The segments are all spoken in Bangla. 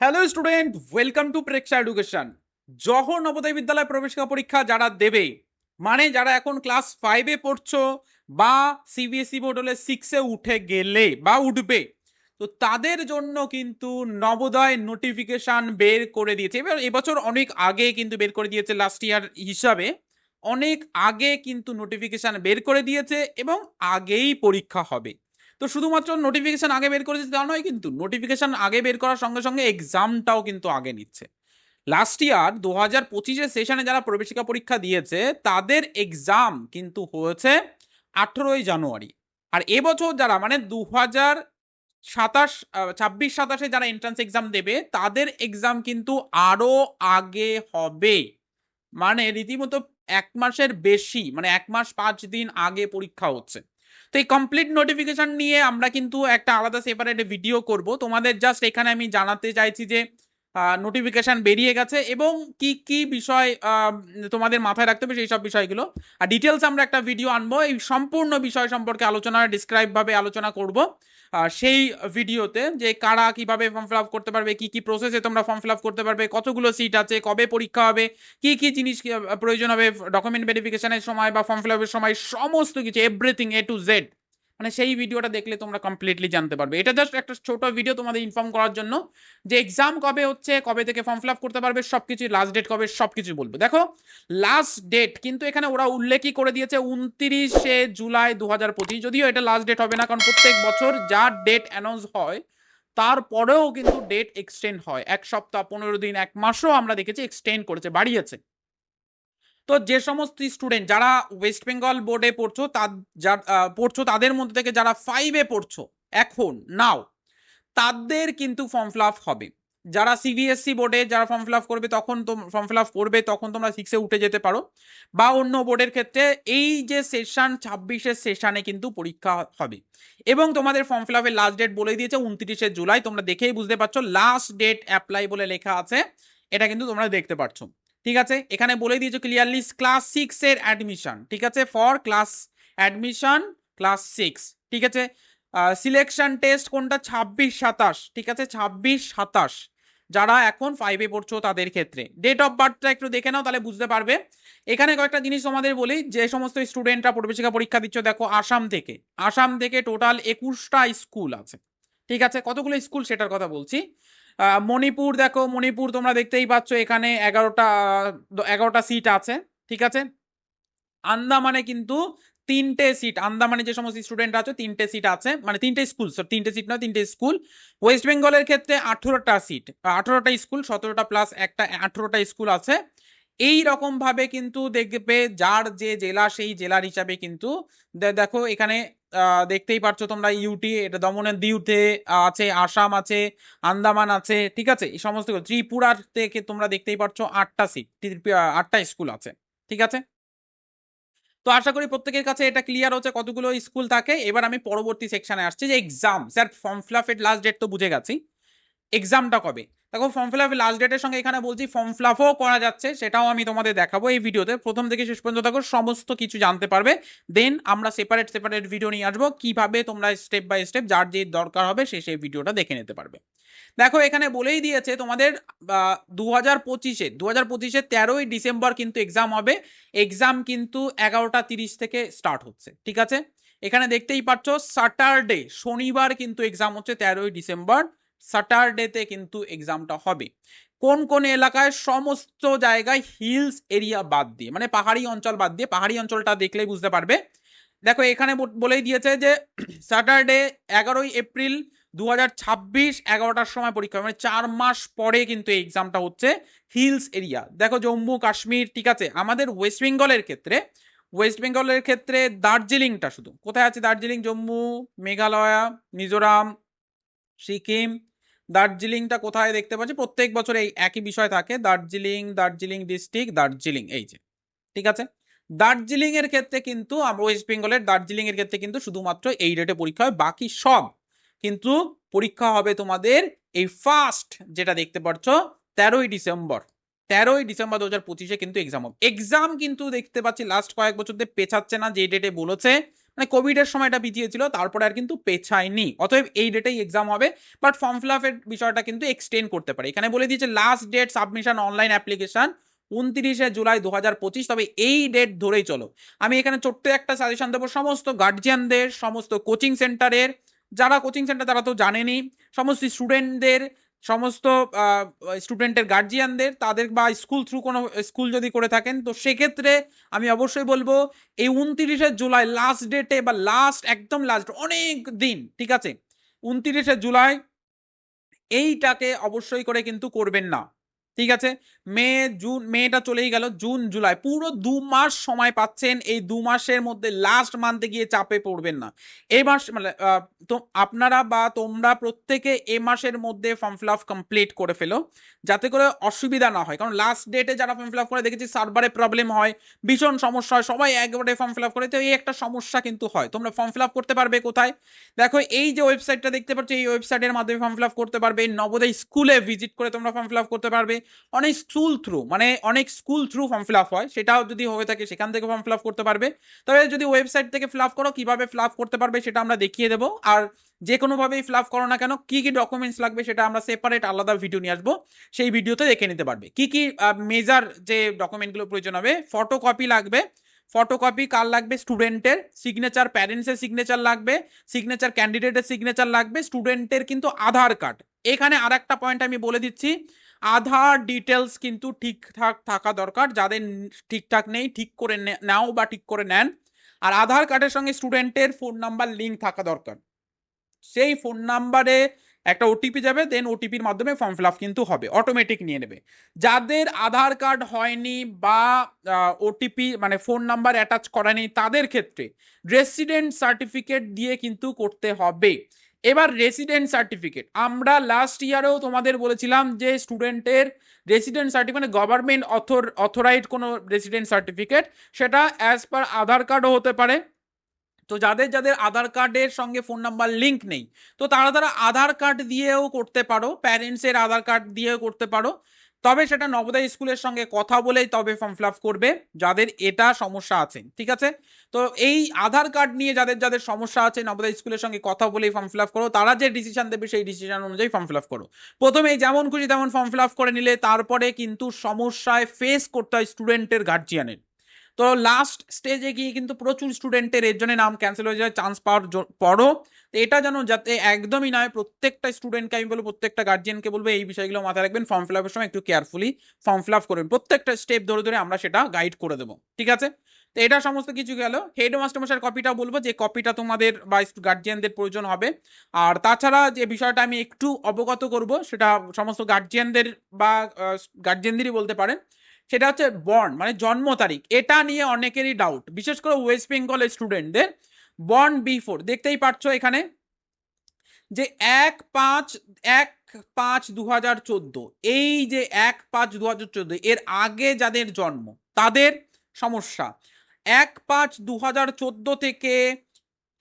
Hello student welcome to Preksha education Jawahar Navodaya Vidyalaya প্রবেশিকা পরীক্ষা যারা দেবে মানে যারা এখন ক্লাস ফাইভে পড়ছো বা সিবিএসই বোর্ড হলে সিক্সে উঠে গেলে বা উঠবে তো তাদের জন্য কিন্তু নবোদয় নোটিফিকেশন বের করে দিয়েছে। এবার এবছর অনেক আগে কিন্তু বের করে দিয়েছে লাস্ট ইয়ার হিসাবে। অনেক আগে কিন্তু নোটিফিকেশন বের করে দিয়েছে এবং আগেই পরীক্ষা হবে। তো শুধুমাত্র নোটিফিকেশন আগে বের করেছে তা নয় কিন্তু নোটিফিকেশন আগে বের করার সঙ্গে সঙ্গে এক্সামটাও কিন্তু আগে নিচ্ছে। লাস্ট ইয়ার দু হাজার পঁচিশের সেশনে যারা প্রবেশিকা পরীক্ষা দিয়েছে, তাদের এক্সাম কিন্তু হয়েছে আঠেরোই জানুয়ারি। আর এবছর যারা মানে দু হাজার সাতাশ ছাব্বিশ সাতাশে যারা এন্ট্রান্স এক্সাম দেবে, তাদের এক্সাম কিন্তু আরও আগে হবে। মানে রীতিমতো এক মাসের বেশি মানে এক মাস পাঁচ দিন আগে পরীক্ষা হচ্ছে। তো এই কমপ্লিট নোটিফিকেশন নিয়ে আমরা কিন্তু একটা আলাদা সেপারেট ভিডিও করব। তোমাদের জাস্ট এখানে আমি জানাতে চাইছি যে নোটিফিকেশন বেরিয়ে গেছে এবং কি কি বিষয় তোমাদের মাথায় রাখতে হবে সেই সব বিষয়গুলো। আর ডিটেলস আমরা একটা ভিডিও আনব, এই সম্পূর্ণ বিষয় সম্পর্কে আলোচনা ডিসক্রাইব ভাবে আলোচনা করব। সেই ভিডিওতে যে কারা কীভাবে ফর্ম ফিল আপ করতে পারবে, কি কি প্রসেসে তোমরা ফর্ম ফিল আপ করতে পারবে, কতগুলো সিট আছে, কবে পরীক্ষা হবে, কি কি জিনিস প্রয়োজন হবে ডকুমেন্ট ভেরিফিকেশনের সময় বা ফর্ম ফিল আপের সময়, সমস্ত কিছু এভরিথিং এ টু জেড মানে সেই ভিডিওটা দেখলে তোমরা কমপ্লিটলি জানতে পারবে। এটা জাস্ট একটা ছোট ভিডিও তোমাদের ইনফর্ম করার জন্য যে এক্সাম কবে হচ্ছে, কবে থেকে ফর্ম ফিল আপ করতে পারবে সব কিছু লাস্ট ডেট কবে সব কিছু বলব। দেখো লাস্ট ডেট কিন্তু এখানে ওরা উল্লেখই করে দিয়েছে উনত্রিশে জুলাই দু হাজার পঁচিশ। যদিও এটা লাস্ট ডেট হবে না, কারণ প্রত্যেক বছর যা ডেট অ্যানাউন্স হয়, তারপরেও কিন্তু ডেট এক্সটেন্ড হয়। এক সপ্তাহ, পনেরো দিন, এক মাসও আমরা দেখেছি এক্সটেন্ড করেছে, বাড়িয়েছে। তো যে সমস্ত স্টুডেন্ট যারা ওয়েস্ট বেঙ্গল বোর্ডে পড়ছো তার পড়ছো, তাদের মধ্যে থেকে যারা ফাইভে পড়ছো, এখন নাও তাদের কিন্তু ফর্ম ফিল আপ হবে। যারা সিবিএসসি বোর্ডে যারা ফর্ম ফিল আপ করবে, তখন ফর্ম ফিল আপ করবে, তখন তোমরা সিক্সে উঠে যেতে পারো। বা অন্য বোর্ডের ক্ষেত্রে এই যে সেশন ছাব্বিশের সেশনে কিন্তু পরীক্ষা হবে। এবং তোমাদের ফর্ম ফিল আপের লাস্ট ডেট বলে দিয়েছে, উনত্রিশে জুলাই। তোমরা দেখেই বুঝতে পারছ লাস্ট ডেট অ্যাপ্লাই বলে লেখা আছে। এটা কিন্তু তোমরা দেখতে পাচ্ছ ঠিক আছে? এখানে বলে দিয়েছ ক্লিয়ারলি ক্লাস সিক্স এর অ্যাডমিশন ঠিক আছে? For class admission class six ঠিক আছে? সিলেকশন টেস্ট কোনটা? ছাব্বিশ সাতাশ, ঠিক আছে? ছাব্বিশ সাতাশ। যারা এখন ফাইভে পড়ছো তাদের ক্ষেত্রে। ডেট অফ বার্থটা একটু দেখে নাও, তাহলে বুঝতে পারবে। এখানে কয়েকটা জিনিস তোমাদের বলি, যে সমস্ত স্টুডেন্টরা প্রবেশিকা পরীক্ষা দিচ্ছ, দেখো আসাম থেকে। আসাম থেকে টোটাল একুশটা স্কুল আছে। ঠিক আছে? কতগুলো স্কুল সেটার কথা বলছি? মণিপুর দেখো, মণিপুর তোমরা দেখতেই পাচ্ছ, এখানে এগারোটা এগারোটা সিট আছে, ঠিক আছে? আন্দামানে কিন্তু তিনটে সিট আন্দামানে যে সমস্ত স্টুডেন্ট আছে, তিনটে সিট আছে মানে তিনটে স্কুল তিনটে সিট নয়, তিনটে স্কুল ওয়েস্ট বেঙ্গলের ক্ষেত্রে আঠেরোটা সিট আঠেরোটা স্কুল সতেরোটা প্লাস একটা, আঠেরোটা স্কুল আছে। এই রকম ভাবে কিন্তু দেখবে যার যে জেলা সেই জেলার হিসাবে কিন্তু দেখো এখানে দেখতেই পাচ্ছ তোমরা ইউটি এটা দমনের দিউতে আছে, আসাম আছে, আন্দামান আছে, ঠিক আছে? এই সমস্ত ত্রিপুরার থেকে তোমরা দেখতেই পাচ্ছ আটটা সিট আটটা স্কুল আছে, ঠিক আছে? তো আশা করি প্রত্যেকের কাছে এটা ক্লিয়ার হচ্ছে কতগুলো স্কুল থাকে। এবার আমি পরবর্তী সেকশনে আসছি যে exam sir form fill last date তো বুঝে গেছি। এক্সামটা কবে? দেখো ফর্ম ফিল আপের লাস্ট ডেটের সঙ্গে এখানে বলছি ফর্ম ফিল আপও করা যাচ্ছে, সেটাও আমি তোমাদের দেখাবো এই ভিডিওতে প্রথম থেকে শেষ পর্যন্ত দেখো, সমস্ত কিছু জানতে পারবে। দেন আমরা সেপারেট সেপারেট ভিডিও নিয়ে আসব, কীভাবে তোমরা স্টেপ বাই স্টেপ যার যে দরকার হবে, সে সেই ভিডিওটা দেখে নিতে পারবে। দেখো, এখানে বলেই দিয়েছে তোমাদের দু হাজার পঁচিশে দু হাজার পঁচিশে তেরোই ডিসেম্বর কিন্তু এক্সাম হবে। এক্সাম কিন্তু এগারোটা তিরিশ থেকে স্টার্ট হচ্ছে, ঠিক আছে? এখানে দেখতেই পাচ্ছ স্যাটারডে শনিবার কিন্তু এক্সাম হচ্ছে তেরোই ডিসেম্বর। স্যাটারডেতে কিন্তু এক্সামটা হবে। কোন কোন এলাকায় সমস্ত জায়গায় হিলস এরিয়া বাদ দিয়ে মানে পাহাড়ি অঞ্চল বাদ দিয়ে, পাহাড়ি অঞ্চলটা দেখলেই বুঝতে পারবে। দেখো, এখানে বলেই দিয়েছে যে স্যাটারডে এগারোই এপ্রিল দু হাজার ছাব্বিশ, এগারোটার সময় পরীক্ষা। মানে চার মাস পরে কিন্তু এই এক্সামটা হচ্ছে হিলস এরিয়া দেখো, জম্মু, কাশ্মীর, ঠিক আছে? আমাদের ওয়েস্ট বেঙ্গলের ক্ষেত্রে ওয়েস্ট বেঙ্গলের ক্ষেত্রে দার্জিলিংটা শুধু। কোথায় আছে দার্জিলিং? জম্মু, মেঘালয়া, মিজোরাম সিকিম, দার্জিলিংটা কোথায় দেখতে পাচ্ছি? প্রত্যেক বছর এই একই বিষয় থাকে, দার্জিলিং দার্জিলিং ডিস্ট্রিক্ট, দার্জিলিং, এই যে, ঠিক আছে? দার্জিলিং এর ক্ষেত্রে কিন্তু আমরা ওয়েস্ট বেঙ্গলের দার্জিলিং এর ক্ষেত্রে কিন্তু শুধুমাত্র এই ডেটে পরীক্ষা হয়, বাকি সব কিন্তু পরীক্ষা হবে তোমাদের এই ফার্স্ট যেটা দেখতে পাচ্ছ তেরোই ডিসেম্বর। তেরোই ডিসেম্বর দু হাজার পঁচিশে কিন্তু এক্সাম হবে। এক্সাম কিন্তু দেখতে পাচ্ছি লাস্ট কয়েক বছর পেছাচ্ছে না যে ডেটে বলেছে মানে কোভিডের সময় এটা পিছিয়েছিল তারপরে আর কিন্তু পেছায়নি। অতএব এই ডেটেই এক্সাম হবে বাট ফর্ম ফিল আপের বিষয়টা কিন্তু এক্সটেন্ড করতে পারে। এখানে বলে দিয়েছে last date submission online application উনত্রিশে জুলাই দু হাজার পঁচিশ, তবে এই ডেট ধরেই চলো। আমি এখানে ছোট্ট একটা সাজেশন দেবো, সমস্ত গার্জিয়ানদের সমস্ত কোচিং সেন্টারের যারা কোচিং সেন্টার তারা তো জানেনি, সমস্ত স্টুডেন্টদের সমস্ত স্টুডেন্টের গার্জিয়ানদের তাদের বা স্কুল থ্রু কোনো স্কুল যদি করে থাকেন, তো সেক্ষেত্রে আমি অবশ্যই বলব, এই উনতিরিশে জুলাই লাস্ট ডেটে বা লাস্ট একদম লাস্ট অনেক দিন, ঠিক আছে? উনতিরিশে জুলাই, এইটাকে অবশ্যই করে কিন্তু করবেন না। ঠিক আছে? মে, জুন, মেটা চলেই গেল, জুন, জুলাই। পুরো দু মাস সময় পাচ্ছেন, এই দু মাসের মধ্যে লাস্ট মান্থে গিয়ে চাপে পড়বেন না। এই মাস মানে তো আপনারা বা তোমরা প্রত্যেকে এ মাসের মধ্যে ফর্ম ফিল আপ কমপ্লিট করে ফেলো, যাতে করে অসুবিধা না হয়। কারণ লাস্ট ডেটে যারা ফর্ম ফিল আপ করে, দেখেছি সার্ভারে প্রবলেম হয়, ভীষণ সমস্যা হয়, সবাই একবারে ফর্ম ফিল আপ করে। তো এই একটা সমস্যা কিন্তু হয়। তোমরা ফর্ম ফিল আপ করতে পারবে কোথায়? দেখো, এই যে ওয়েবসাইটটা দেখতে পাচ্ছ, এই ওয়েবসাইটের মাধ্যমে ফর্ম ফিল আপ করতে পারবে। নবোদয় স্কুলে ভিজিট করে তোমরা ফর্ম ফিল আপ করতে পারবে। অনেক স্কুল থ্রু মানে অনেক school through form fill up হয়। সেটাও যদি হয়ে থাকে, সেখান থেকে ফর্ম ফিল আপ করতে পারবে। তবে যদি ওয়েবসাইট থেকে ফিল আপ করো, কীভাবে ফিল আপ করতে পারবে সেটা আমরা দেখিয়ে দেবো। আর যে কোনোভাবেই ফিল আপ করো না কেন, কী কী ডকুমেন্টস লাগবে সেটা আমরা সেপারেট আলাদা ভিডিও নিয়ে আসব। সেই ভিডিওতে দেখে নিতে পারবে। কী কী মেজার যে ডকুমেন্টগুলো প্রয়োজন হবে ফটোকপি লাগবে। ফটোকপি কার লাগবে? স্টুডেন্টের সিগনেচার প্যারেন্টসের সিগনেচার লাগবে। সিগনেচার ক্যান্ডিডেটের সিগনেচার লাগবে। স্টুডেন্টের কিন্তু আধার কার্ড এখানে আর একটা পয়েন্ট আমি বলে দিচ্ছি। আধার ডিটেলস কিন্তু ঠিকঠাক থাকা দরকার। যাদের ঠিকঠাক নেই, ঠিক করে নাও বা ঠিক করে নেন। আর আধার কার্ডের সঙ্গে স্টুডেন্টের ফোন নাম্বার লিঙ্ক থাকা দরকার। সেই ফোন নাম্বারে একটা ওটিপি যাবে দেন ওটিপির মাধ্যমে ফর্ম ফিল আপ কিন্তু হবে অটোমেটিক নিয়ে নেবে। যাদের আধার কার্ড হয়নি বা ওটিপি মানে ফোন নাম্বার অ্যাটাচ করা নেই, তাদের ক্ষেত্রে রেসিডেন্ট সার্টিফিকেট দিয়ে কিন্তু করতে হবে। এবার রেসিডেন্ট সার্টিফিকেট আমরা লাস্ট ইয়ারেও তোমাদের বলেছিলাম যে স্টুডেন্টের রেসিডেন্ট সার্টিফিকেট মানে গভর্নমেন্ট অথর অথরাইড কোনো রেসিডেন্ট সার্টিফিকেট সেটা অ্যাজ পার আধার কার্ডও হতে পারে। তো যাদের যাদের আধার কার্ডের সঙ্গে ফোন নাম্বার লিঙ্ক নেই, তো তারা তারা আধার কার্ড দিয়েও করতে পারো প্যারেন্টসের আধার কার্ড দিয়েও করতে পারো। তবে সেটা নবোদয় স্কুলের সঙ্গে কথা বলেই তবে ফর্ম ফিল করবে, যাদের এটা সমস্যা আছে, ঠিক আছে? তো এই আধার কার্ড নিয়ে যাদের যাদের সমস্যা আছে, নবোদয় স্কুলের সঙ্গে কথা বলেই ফর্ম ফিল করো, তারা যে ডিসিশন দেবে সেই ডিসিশন অনুযায়ী ফর্ম ফিল করো। প্রথমে যেমন খুশি তেমন ফর্ম ফিল করে নিলে, তারপরে কিন্তু সমস্যায় ফেস করতে হয় স্টুডেন্টের গার্জিয়ানের তো লাস্ট স্টেজে গিয়ে কিন্তু প্রচুর স্টুডেন্টের এর জন্য নাম ক্যান্সেল হয়ে যায় চান্স পাওয়ার পরও। তো এটা যেন যাতে একদমই নয় প্রত্যেকটা স্টুডেন্টকে আমি বলব, প্রত্যেকটা গার্জিয়ানকে বলব, এই বিষয়গুলো মাথায় রাখবেন। ফর্ম ফিল আপের সময় একটু কেয়ারফুলি ফর্ম ফিল আপ করবেন। প্রত্যেকটা স্টেপ ধরে ধরে আমরা সেটা গাইড করে দেবো। ঠিক আছে? তো এটা সমস্ত কিছু গেল। হেড মাস্টারমশাইয়ের কপিটা বলব যে কপিটা তোমাদের বা গার্জিয়ানদের প্রয়োজন হবে। আর তাছাড়া যে বিষয়টা আমি একটু অবগত করব, সেটা সমস্ত গার্জিয়ানদের বা গার্জিয়ানদেরই বলতে পারেন। সেটা হচ্ছে বর্ন মানে জন্ম তারিখ। এটা নিয়ে অনেকেরই ডাউট বিশেষ করে ওয়েস্ট বেঙ্গলের স্টুডেন্টদের বর্ন বিফোর দেখতেই পাচ্ছ এখানে যে এক পাঁচ এক পাঁচ দু হাজার চোদ্দ। এই যে এক পাঁচ দু হাজার চোদ্দ, এর আগে যাদের জন্ম, তাদের সমস্যা। এক পাঁচ দু হাজার চোদ্দ থেকে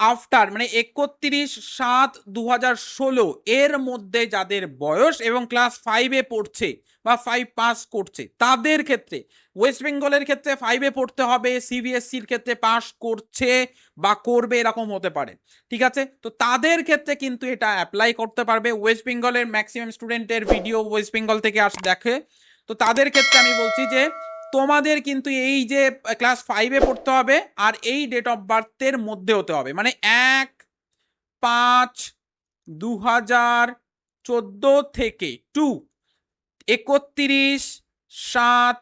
আফটার মানে একত্রিশ সাত দু ষোলো এর মধ্যে যাদের বয়স এবং ক্লাস ফাইভে পড়ছে বা ফাইভ পাস করছে, তাদের ক্ষেত্রে ওয়েস্ট বেঙ্গলের ক্ষেত্রে ফাইভে পড়তে হবে সিবিএসসির ক্ষেত্রে পাস করছে বা করবে এরকম হতে পারে, ঠিক আছে? তো তাদের ক্ষেত্রে কিন্তু এটা অ্যাপ্লাই করতে পারবে ওয়েস্ট বেঙ্গলের ম্যাক্সিমাম স্টুডেন্টের ভিডিও ওয়েস্ট বেঙ্গল থেকে আস, দেখে। তো তাদের ক্ষেত্রে আমি বলছি যে তোমাদের কিন্তু এই যে ক্লাস ফাইভে পড়তে হবে আর এই ডেট অফ বার্থের মধ্যে হতে হবে। মানে এক, পাঁচ দু হাজার চোদ্দ থেকে টু একত্রিশ, সাত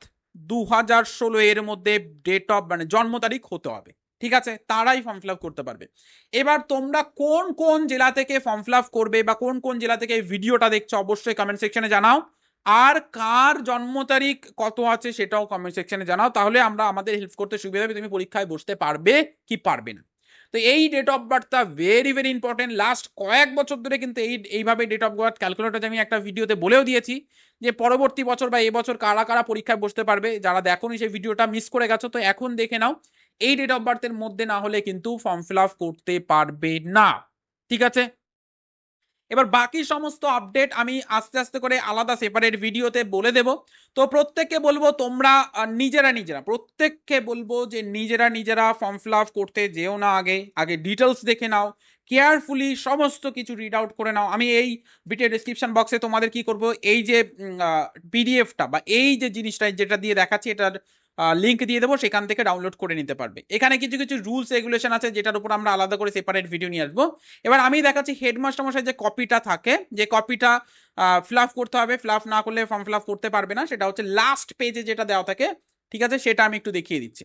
দু হাজার ষোলো এর মধ্যে ডেট অফ মানে জন্ম তারিখ হতে হবে। ঠিক আছে? তারাই ফর্ম ফিল করতে পারবে। এবার তোমরা কোন কোন জেলা থেকে ফর্ম ফিল করবে বা কোন কোন জেলা থেকে ভিডিওটা দেখছ, অবশ্যই কমেন্ট সেকশনে জানাও। আর কার জন্ম তারিখ কত আছে সেটাও কমেন্ট সেকশনে জানাও। তাহলে আমরা আমাদের হেল্প করতে সুবিধা হবে। তুমি পরীক্ষায় বসতে পারবে কি পারবে না। তো এই ডেট অফ বার্থটা ভেরি ভেরি ইম্পর্টেন্ট লাস্ট কয়েক বছর ধরে কিন্তু এই, এইভাবে ডেট অফ বার্থ ক্যালকুলেটর আমি একটা ভিডিওতে বলেও দিয়েছি যে পরবর্তী বছর বা এবছর কারা কারা পরীক্ষায় বসতে পারবে। যারা দেখোনি সেই ভিডিওটা মিস করে গেছো, তো এখন দেখে নাও। এই ডেট অফ বার্থের মধ্যে না হলে কিন্তু ফর্ম ফিল আপ করতে পারবে না। ঠিক আছে? এবার বাকি সমস্ত আপডেট আমি আস্তে আস্তে করে আলাদা সেপারেট ভিডিওতে বলে দেব। তো প্রত্যেককে বলব তোমরা নিজেরা নিজেরা, প্রত্যেককে বলব যে নিজেরা নিজেরা ফর্ম ফিল আপ করতে যেও না আগে। আগে ডিটেলস দেখে নাও কেয়ারফুলি সমস্ত কিছু রিড আউট করে নাও। আমি এই ভিডিও ডিসক্রিপশন বক্সে তোমাদের কি করব? এই যে পিডিএফটা বা এই যে জিনিসটা যেটা দিয়ে দেখাচ্ছি, এটার লিঙ্ক দিয়ে দেবো, সেখান থেকে ডাউনলোড করে নিতে পারবে। এখানে কিছু কিছু রুলস রেগুলেশন আছে, যেটার উপর আমরা আলাদা করে সেপারেট ভিডিও নিয়ে আসব। এবার আমি দেখাচ্ছি হেডমাস্টার মশাই যে কপিটা থাকে, যে কপিটা ফিল আপ করতে হবে। ফিল আপ না করলে ফর্ম ফিল আপ করতে পারবে না। সেটা হচ্ছে লাস্ট পেজে যেটা দেওয়া থাকে, ঠিক আছে? সেটা আমি একটু দেখিয়ে দিচ্ছি।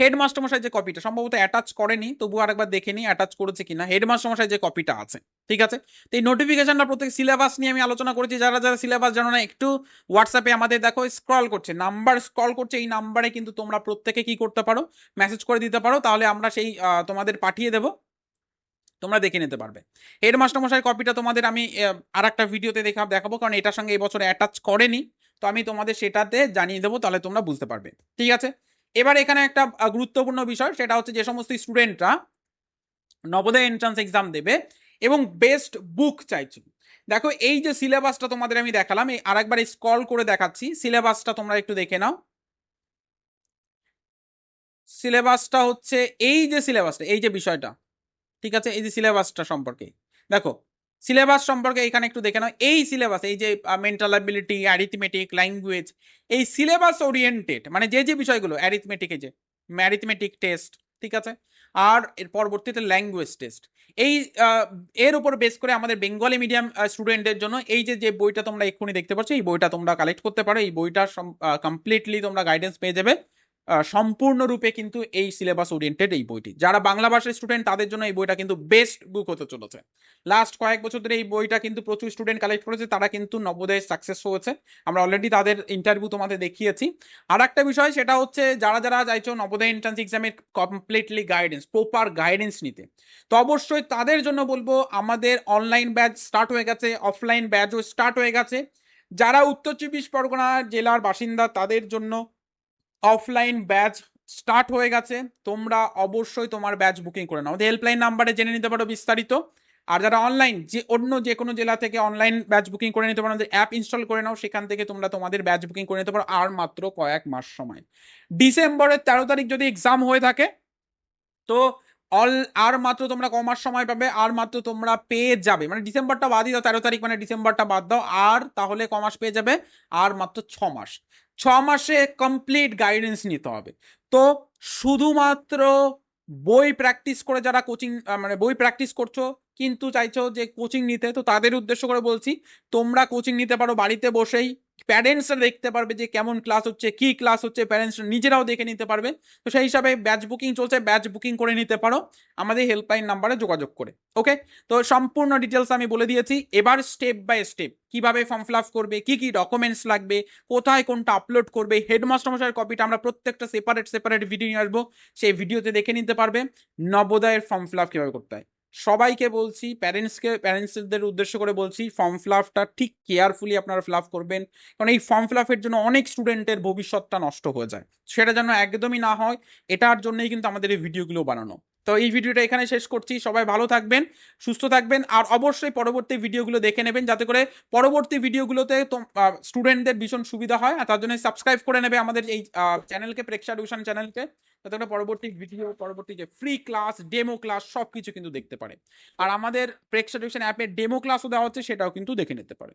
হেডমাস্টার মশাই যে কপিটা সম্ভবত অ্যাটাচ করেনি, তবু আরেকবার দেখে নিই অ্যাটাচ করেছে কিনা। হেডমাস্টার মশাই যে কপিটা আছে, ঠিক আছে? তো এই নোটিফিকেশনটা প্রত্যেক সিলেবাস নিয়ে আমি আলোচনা করেছি। যারা যারা সিলেবাস জানো না, একটু হোয়াটসঅ্যাপে আমাদের দেখো স্ক্রল করছে। নাম্বার স্ক্রল করছে, এই নাম্বারে কিন্তু তোমরা প্রত্যেকে কি করতে পারো মেসেজ করে দিতে পারো। তাহলে আমরা সেই তোমাদের পাঠিয়ে দেবো। তোমরা দেখে নিতে পারবে। হেডমাস্টার মশাই কপিটা তোমাদের আমি আর একটা ভিডিওতে দেখা, দেখাবো। কারণ এটার সঙ্গে এই বছর অ্যাটাচ করেনি। তো আমি তোমাদের সেটাতে জানিয়ে দেবো, তাহলে তোমরা বুঝতে পারবে। ঠিক আছে? এবার এখানে একটা গুরুত্বপূর্ণ বিষয়, সেটা হচ্ছে যে সমস্ত স্টুডেন্টরা নবোদয় এন্ট্রান্স এক্সাম দেবে এবং বেস্ট বুক চাইছে। দেখো, এই যে সিলেবাসটা তোমাদের আমি দেখালাম, এই আরেকবার স্ক্রল করে দেখাচ্ছি। সিলেবাসটা তোমরা একটু দেখে নাও। সিলেবাসটা হচ্ছে, এই যে সিলেবাসটা এই যে বিষয়টা, ঠিক আছে? এই যে সিলেবাসটা সম্পর্কে। দেখো সিলেবাস সম্পর্কে এখানে একটু দেখে নাও। এই সিলেবাস, এই যে মেন্টাল অ্যাবিলিটি অ্যারিথমেটিক ল্যাঙ্গুয়েজ এই সিলেবাস ওরিয়েন্টেড মানে যে যে বিষয়গুলো অ্যারিথমেটিকে যে অ্যারিথমেটিক টেস্ট ঠিক আছে? আর এর পরবর্তীতে ল্যাঙ্গুয়েজ টেস্ট এই এর উপর বেস করে আমাদের বেঙ্গলি মিডিয়াম স্টুডেন্টদের জন্য এই যে যে বইটা তোমরা এক্ষুনি দেখতে পাচ্ছ, এই বইটা তোমরা কালেক্ট করতে পারো। এই বইটা কমপ্লিটলি তোমরা গাইডেন্স পেয়ে যাবে। সম্পূর্ণরূপে কিন্তু এই সিলেবাস ওরিয়েন্টেড এই বইটি। যারা বাংলা ভাষার স্টুডেন্ট তাদের জন্য এই বইটা কিন্তু বেস্ট বুক হতে চলেছে। লাস্ট কয়েক বছর ধরে এই বইটা কিন্তু প্রচুর স্টুডেন্ট কালেক্ট করেছে, তারা কিন্তু নবোদয় সাকসেস হয়েছে। আমরা অলরেডি তাদের ইন্টারভিউ তোমাদের দেখিয়েছি। আর একটা বিষয়, সেটা হচ্ছে যারা যারা চাইছো নবোদয় এন্ট্রান্স এক্সামের কমপ্লিটলি গাইডেন্স প্রপার গাইডেন্স নিতে, তো অবশ্যই তাদের জন্য বলব আমাদের অনলাইন ব্যাচ স্টার্ট হয়ে গেছে অফলাইন ব্যাচও স্টার্ট হয়ে গেছে। যারা উত্তর চব্বিশ পরগনা জেলার বাসিন্দা, তাদের জন্য অফলাইন ব্যাচ স্টার্ট হয়ে গেছে, তোমরা অবশ্যই তোমার ব্যাচ বুকিং করে নাও। হেল্পলাইন নাম্বারে জেনে নিতে পারো বিস্তারিত। আর যারা অনলাইন যে অন্য যে কোনো জেলা থেকে অনলাইন ব্যাচ বুকিং করে নিতে পারো, আমাদের অ্যাপ ইনস্টল করে নাও, সেখান থেকে তোমরা তোমাদের ব্যাচ বুকিং করে নিতে পারো, আর মাত্র কয়েক মাস সময়। ডিসেম্বরের তেরো তারিখ যদি এক্সাম হয়ে থাকে, তো অল আর মাত্র তোমরা ক মাস সময় পাবে, আর মাত্র তোমরা পেয়ে যাবে। মানে ডিসেম্বরটা বাদই দাও, তেরো তারিখ মানে ডিসেম্বরটা বাদ দাও, আর তাহলে ক মাস পেয়ে যাবে, আর মাত্র ছ মাস। ছ মাসে কমপ্লিট গাইডেন্স নিতে হবে। তো শুধুমাত্র বই প্র্যাকটিস করে যারা কোচিং মানে বই প্র্যাকটিস করছ, কিন্তু চাইছো যে কোচিং নিতে, তো তাদের উদ্দেশ্য করে বলছি, তোমরা কোচিং নিতে পারো বাড়িতে বসেই। প্যারেন্টসরা দেখতে পারবে যে কেমন ক্লাস হচ্ছে, কি ক্লাস হচ্ছে প্যারেন্টসরা নিজেরাও দেখে নিতে পারবে। তো সেই হিসাবে ব্যাচ বুকিং চলছে ব্যাচ বুকিং করে নিতে পারো। আমাদের হেল্পলাইন নাম্বারে যোগাযোগ করে ওকে তো সম্পূর্ণ ডিটেলস আমি বলে দিয়েছি। এবার স্টেপ বাই স্টেপ কীভাবে ফর্ম ফিল আপ করবে, কি কি ডকুমেন্টস লাগবে, কোথায় কোনটা আপলোড করবে হেডমাস্টার মশাইয়ের কপিটা আমরা প্রত্যেকটা সেপারেট সেপারেট ভিডিও নিয়ে আসব। সেই ভিডিওতে দেখে নিতে পারবে, নবোদয়ের ফর্ম ফিল আপ কীভাবে করতে হয়। সবাইকে বলছি প্যারেন্টসকে প্যারেন্টসদের উদ্দেশ্য করে বলছি ফর্ম ফিল আপটা ঠিক কেয়ারফুলি আপনারা ফিল আপ করবেন। কারণ এই ফর্ম ফিল আপের জন্য অনেক স্টুডেন্টের ভবিষ্যৎটা নষ্ট হয়ে যায়। সেটা যেন একদমই না হয়, এটার জন্যই কিন্তু আমাদের এই ভিডিওগুলো বানানো। তো এই ভিডিওটা এখানে শেষ করছি। সবাই ভালো থাকবেন, সুস্থ থাকবেন আর অবশ্যই পরবর্তী ভিডিওগুলো দেখে নেবেন যাতে করে পরবর্তী ভিডিওগুলোতে স্টুডেন্টদের ভীষণ সুবিধা হয় আর তার জন্য সাবস্ক্রাইব করে নেবে আমাদের এই চ্যানেলকে প্রেক্ষা ডিভিশন চ্যানেলকে যাতে করে পরবর্তী ভিডিও পরবর্তী যে ফ্রি ক্লাস ডেমো ক্লাস সব কিছু কিন্তু দেখতে পারে। আর আমাদের প্রেক্ষা ডিভিশন অ্যাপে ডেমো ক্লাসও দেওয়া হচ্ছে, সেটাও কিন্তু দেখে নিতে পারে।